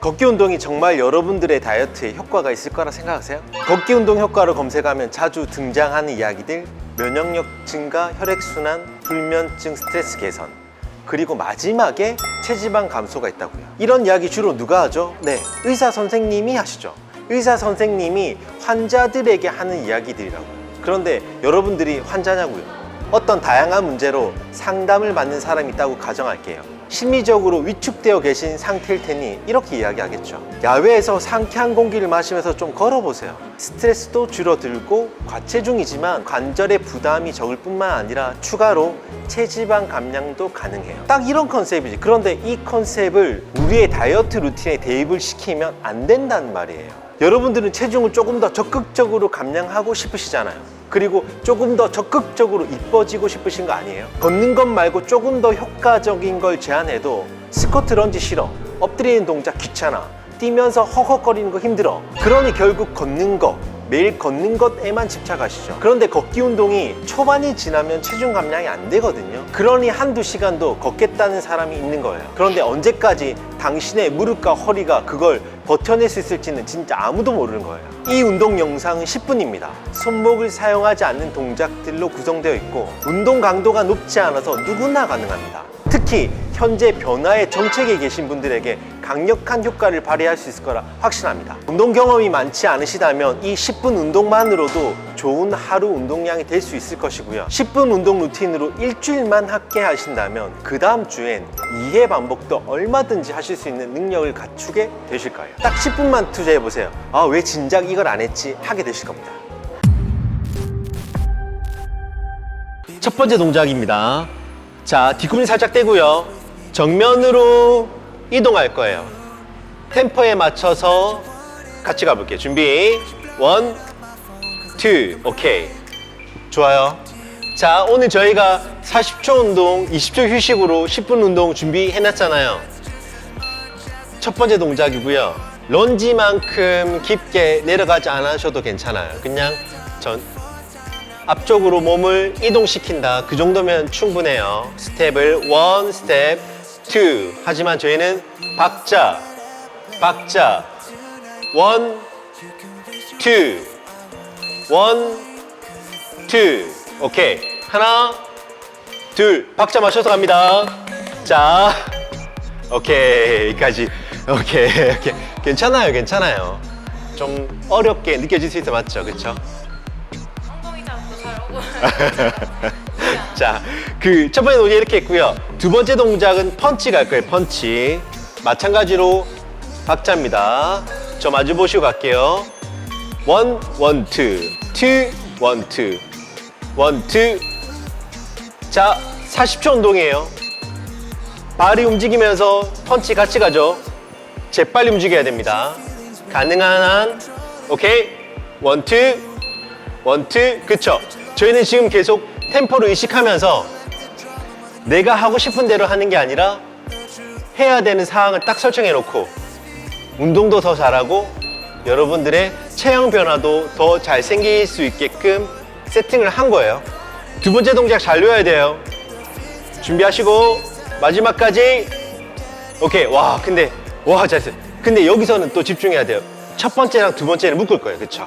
걷기 운동이 정말 여러분들의 다이어트에 효과가 있을 거라 생각하세요? 걷기 운동 효과를 검색하면 자주 등장하는 이야기들 면역력 증가, 혈액순환, 불면증, 스트레스 개선 그리고 마지막에 체지방 감소가 있다고요 이런 이야기 주로 누가 하죠? 네, 의사 선생님이 하시죠 의사 선생님이 환자들에게 하는 이야기들이라고요 그런데 여러분들이 환자냐고요? 어떤 다양한 문제로 상담을 받는 사람이 있다고 가정할게요. 심리적으로 위축되어 계신 상태일 테니 이렇게 이야기하겠죠. 야외에서 상쾌한 공기를 마시면서 좀 걸어보세요. 스트레스도 줄어들고 과체중이지만 관절의 부담이 적을 뿐만 아니라 추가로 체지방 감량도 가능해요. 딱 이런 컨셉이지. 그런데 이 컨셉을 우리의 다이어트 루틴에 대입을 시키면 안 된다는 말이에요. 여러분들은 체중을 조금 더 적극적으로 감량하고 싶으시잖아요. 그리고 조금 더 적극적으로 이뻐지고 싶으신 거 아니에요? 걷는 것 말고 조금 더 효과적인 걸 제안해도 스쿼트 런지 싫어. 엎드리는 동작 귀찮아. 뛰면서 허걱거리는 거 힘들어. 그러니 결국 걷는 거, 매일 걷는 것에만 집착하시죠. 그런데 걷기 운동이 초반이 지나면 체중 감량이 안 되거든요. 그러니 한두 시간도 걷겠다는 사람이 있는 거예요. 그런데 언제까지 당신의 무릎과 허리가 그걸 버텨낼 수 있을지는 진짜 아무도 모르는 거예요. 이 운동 영상은 10분입니다. 손목을 사용하지 않는 동작들로 구성되어 있고 운동 강도가 높지 않아서 누구나 가능합니다. 특히 현재 변화의 정책에 계신 분들에게 강력한 효과를 발휘할 수 있을 거라 확신합니다. 운동 경험이 많지 않으시다면 이 10분 운동만으로도 좋은 하루 운동량이 될 수 있을 것이고요. 10분 운동 루틴으로 일주일만 함께 하신다면 그 다음 주엔 2회 반복도 얼마든지 하실 수 있는 능력을 갖추게 되실 거예요. 딱 10분만 투자해 보세요. 아, 왜 진작 이걸 안 했지? 하게 되실 겁니다. 첫 번째 동작입니다. 자, 뒤꿈치 살짝 떼고요. 정면으로 이동할 거예요. 템포에 맞춰서 같이 가볼게요. 준비. 원, 투, 오케이. 좋아요. 자, 오늘 저희가 40초 운동, 20초 휴식으로 10분 운동 준비해놨잖아요. 첫 번째 동작이고요. 런지만큼 깊게 내려가지 않으셔도 괜찮아요. 그냥 전 앞쪽으로 몸을 이동시킨다. 그 정도면 충분해요. 스텝을 원 스텝, 투. 하지만 저희는 박자, 박자, 원, 투, 원, 투. 오케이. 하나, 둘. 박자 맞춰서 갑니다. 자, 오케이. 여기까지. 오케이. 오케이. 괜찮아요. 괜찮아요. 좀 어렵게 느껴질 수 있어 맞죠? 그쵸? 자, 그 첫 번째 동작 이렇게 했고요. 두 번째 동작은 펀치 갈 거예요. 펀치. 마찬가지로 박자입니다. 저 마주 보시고 갈게요. 원, 원, 투, 투, 원, 투, 원, 투. 자, 40초 운동이에요. 발이 움직이면서 펀치 같이 가죠. 재빨리 움직여야 됩니다. 가능한 한, 오케이. 원, 투, 원 투 그쵸 저희는 지금 계속 템포를 의식하면서 내가 하고 싶은 대로 하는 게 아니라 해야 되는 상황을 딱 설정해 놓고 운동도 더 잘하고 여러분들의 체형 변화도 더 잘 생길 수 있게끔 세팅을 한 거예요. 두 번째 동작 잘 넣어야 돼요. 준비하시고 마지막까지. 오케이. 와 근데 와 잘했어요. 근데 여기서는 또 집중해야 돼요. 첫 번째랑 두 번째는 묶을 거예요. 그쵸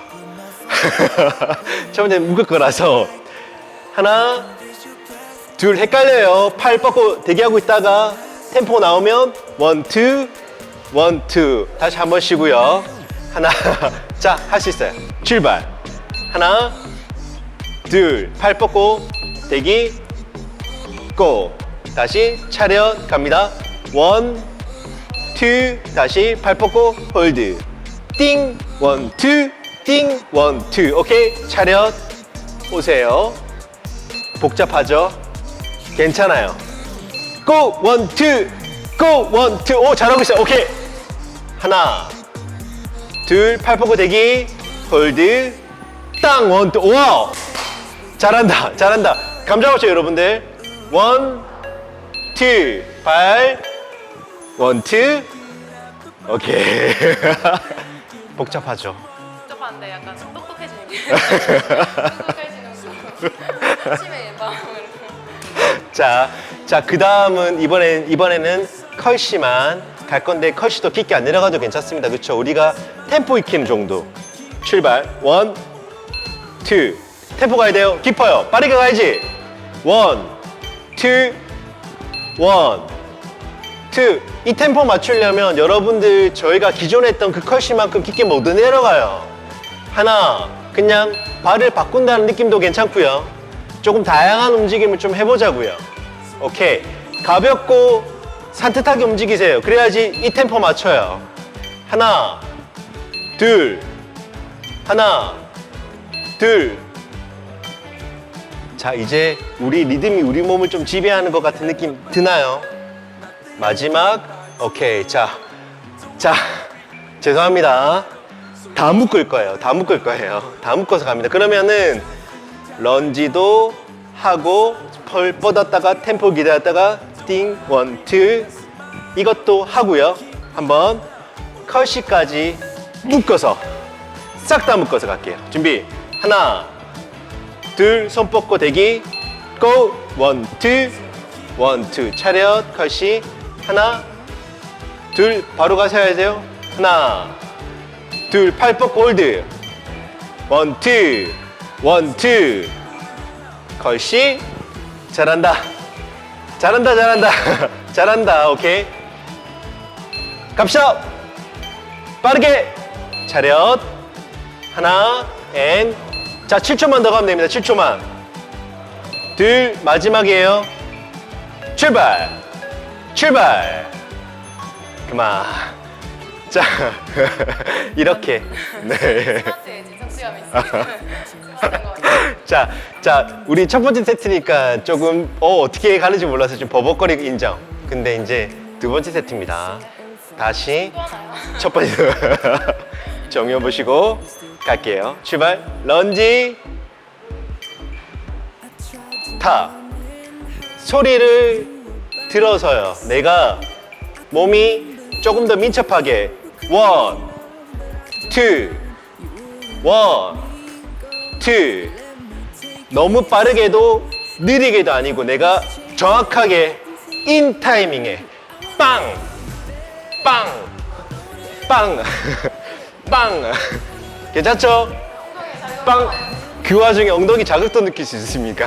첫 번째 묶을 거라서. 하나 둘 헷갈려요. 팔 뻗고 대기하고 있다가 템포 나오면 원투 원투. 다시 한 번 쉬고요. 하나 자 할 수 있어요. 출발. 하나 둘 팔 뻗고 대기 고. 다시 차렷 갑니다. 원 투. 다시 팔 뻗고 홀드. 띵. 원 투 띵 원 투 오케이 차렷 오세요. 복잡하죠? 괜찮아요. 고 원 투 고 원 투 오 잘하고 있어요. 오케이. 하나 둘 팔 뻗고 대기. 홀드. 땅 원 투 와우. 잘한다 잘한다. 감 잡았죠 여러분들? 원 투 발 원 투 오케이. 복잡하죠? 복잡 한데 약간 좀 똑똑해지는 게 똑똑해지는 거 치매 예방으로 자, 자, 그 다음은 이번엔, 이번에는 컬시만 갈 건데 더 깊게 안 내려가도 괜찮습니다. 그렇죠? 우리가 템포 익히는 정도. 출발. 원, 투. 템포 가야 돼요. 깊어요. 빠르게 가야지. 원, 투, 원, 투. 이 템포 맞추려면 여러분들 저희가 기존에 했던 그 컷이만큼 깊게 못 내려가요. 하나, 그냥 발을 바꾼다는 느낌도 괜찮고요. 조금 다양한 움직임을 좀 해보자고요. 오케이. 가볍고 산뜻하게 움직이세요. 그래야지 이 템포 맞춰요. 하나, 둘, 하나, 둘. 자, 이제 우리 리듬이 우리 몸을 좀 지배하는 것 같은 느낌 드나요? 마지막. 오케이. 자, 자, 죄송합니다. 다 묶을 거예요. 다 묶을 거예요. 다 묶어서 갑니다. 그러면은 런지도 하고 펄 뻗었다가 템포 기다렸다가 띵, 원, 투 이것도 하고요. 한번 컬시까지 묶어서 싹 다 묶어서 갈게요. 준비 하나, 둘, 손 뻗고 대기 고! 원, 투, 원, 투 차렷 컬시 하나, 둘 바로 가셔야 돼요. 하나, 둘, 팔 뻗고 홀드. 원, 투, 원, 투. 걸씨. 잘한다. 잘한다, 잘한다. 잘한다, 오케이. 갑시다. 빠르게. 차렷. 하나, 앤. 자, 7초만 더 가면 됩니다. 7초만. 둘, 마지막이에요. 출발. 출발. 그만. 자, 이렇게. 네. 자, 자, 우리 첫 번째 세트니까 조금 어, 어떻게 가는지 몰라서 좀 버벅거리고 인정. 근데 이제 두 번째 세트입니다. 다시? 첫 번째 정해 보시고 갈게요. 출발. 런지 타 소리를 들어서요. 내가 몸이 조금 더 민첩하게 원, 투, 원, 투. 너무 빠르게도 느리게도 아니고 내가 정확하게 인 타이밍에 빵, 빵, 빵, 빵. 괜찮죠? 빵. 그 와중에 엉덩이 자극도 느낄 수 있습니까?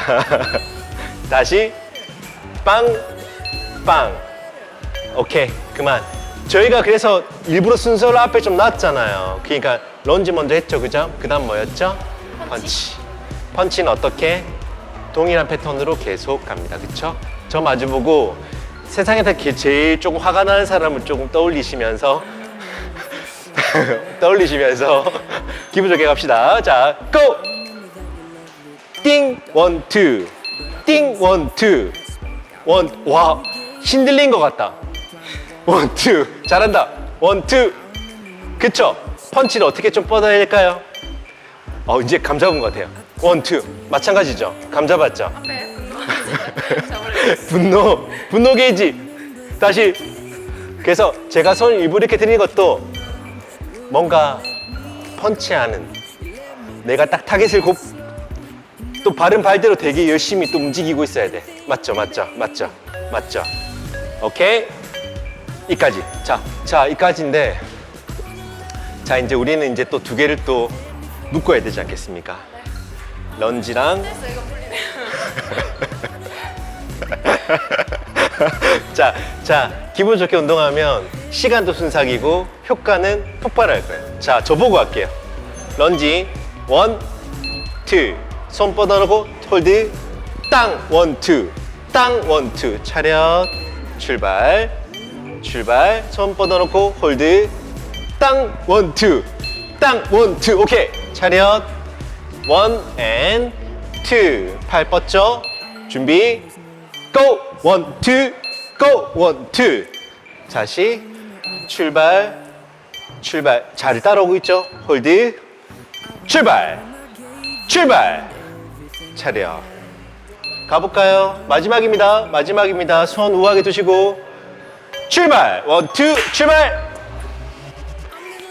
다시 빵, 빵. 오케이, 그만. 저희가 그래서 일부러 순서를 앞에 좀 놨잖아요. 그러니까 런지 먼저 했죠, 그죠? 그 다음 뭐였죠? 펀치. 펀치는 어떻게? 동일한 패턴으로 계속 갑니다. 그쵸? 저 마주보고 세상에서 게- 제일 조금 화가 나는 사람을 조금 떠올리시면서 떠올리시면서 기분 좋게 갑시다. 자, 고! 띵, 원, 투. 띵, 원, 투. 원, 와, 신들린 것 같다. 원, 투. 잘한다. 원, 투. 그쵸? 펀치를 어떻게 좀 뻗어야 될까요? 어, 이제 감 잡은 것 같아요. 원, 투. 마찬가지죠? 감 잡았죠? 분노, 분노 게이지. 다시. 그래서 제가 손 일부 이렇게 드리는 것도 뭔가 펀치하는 내가 딱 타겟을 곱, 또 바른 발대로 되게 열심히 또 움직이고 있어야 돼. 맞죠, 맞죠, 맞죠, 맞죠. 오케이. 이까지. 자, 자, 이까지인데. 자, 이제 우리는 이제 또 두 개를 또 묶어야 되지 않겠습니까? 런지랑. 자, 자, 기분 좋게 운동하면 시간도 순삭이고 효과는 폭발할 거예요. 자, 저보고 할게요. 런지, 원, 투. 손 뻗어놓고 홀드, 땅, 원, 투. 땅, 원, 투. 차렷, 출발, 출발. 손 뻗어놓고 홀드, 땅, 원, 투. 땅, 원, 투. 오케이. 차렷, 원, 앤, 투. 팔 뻗죠? 준비, 고! 원, 투, 고! 원, 투. 다시 출발, 출발. 잘 따라오고 있죠? 홀드, 출발, 출발. 차려. 가볼까요? 마지막입니다. 마지막입니다. 손 우아하게 두시고 출발. 원, 투, 출발.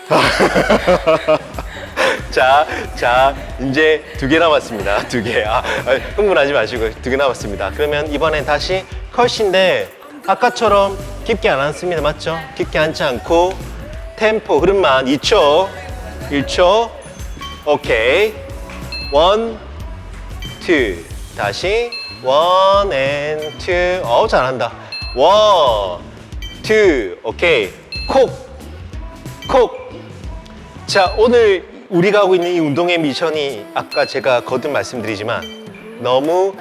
자, 자, 이제 두 개 남았습니다. 두 개. 아, 아, 흥분하지 마시고 두 개 남았습니다. 그러면 이번엔 다시 컷인데 아까처럼 깊게 안 앉습니다. 맞죠? 깊게 앉지 않고 템포 흐름만 2초, 1초. 오케이. 원, 투. 다시 원, 앤, 투. 어우, 잘한다. 원, 투. 오케이. 콕, 콕. 자, 오늘 우리가 하고 있는 이 운동의 미션이 아까 제가 거듭 말씀드리지만 너무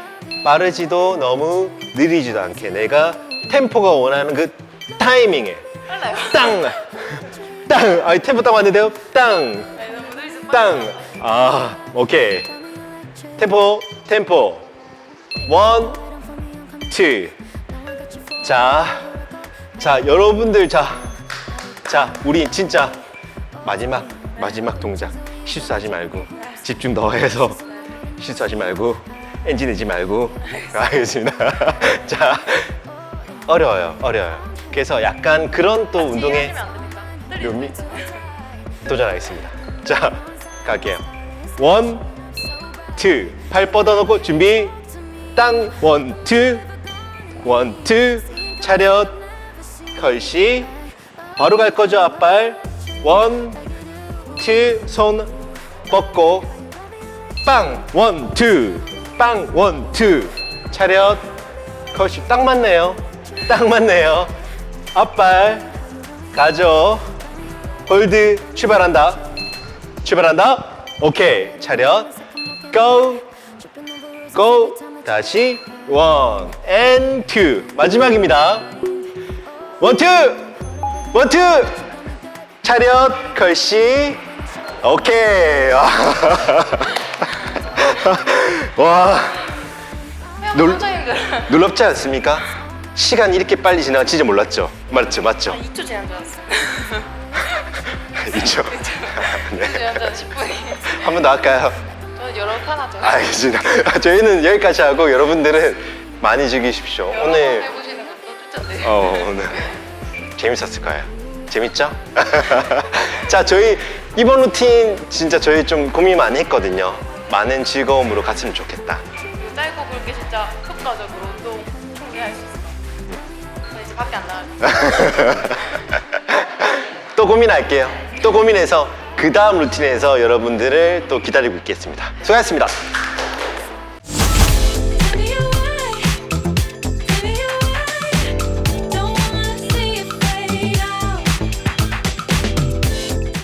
빠르지도 너무 느리지도 않게 내가 템포가 원하는 그 타이밍에 빨라요. 땅! 땅! 아, 템포 딱 왔는데요? 땅! 네, 너무 땅! 아, 오케이. 템포, 템포. 원, 투. 자, 자, 여러분들, 자, 자, 우리 진짜 마지막, 마지막 동작. 실수하지 말고, 집중 더 해서 실수하지 말고, 엔진 내지 말고. 알겠습니다. 자, 어려워요, 어려워요. 그래서 약간 그런 또 운동에 면안 됩니까? 몇 미? 도전하겠습니다. 자, 갈게요. 원, 투. 팔 뻗어놓고 준비. 땅. 원, 투. 원, 투. 차렷. 컬시. 바로 갈 거죠, 앞발. 원, 투. 손 뻗고. 빵. 원, 투. 빵. 원, 투. 차렷. 컬시. 딱 맞네요. 딱 맞네요. 앞발. 가죠. 홀드 출발한다. 출발한다. 오케이. 차렷. 고. 고. 다시 원, 앤 투. 마지막입니다. 원, 투. 원, 투. 차렷. 컬시. 오케이. 와. 놀-. 놀랍지 않습니까? 시간 이렇게 빨리 지나가 진짜 몰랐죠? 맞죠? 맞죠? 2초 제한 줄 알았어요. 있죠? 2초 네. 제한 줄 10분이. 한 번 더 할까요? 저는 여러 칸 하죠. 알겠습니다. 저희는 여기까지 하고 여러분들은 많이 즐기십시오. 여러 번 오늘 추천돼요. 어, 오늘 재밌었을 거예요. 재밌죠? 자, 저희 이번 루틴 진짜 저희 좀 고민 많이 했거든요. 많은 즐거움으로 갔으면 좋겠다. 짧고 굵게 진짜 효과적으로 운동 충분히 할 수 있어요. 저 이제 밖에 안 나가요. 또 고민할게요. 또 고민해서 그 다음 루틴에서 여러분들을 또 기다리고 있겠습니다. 수고하셨습니다.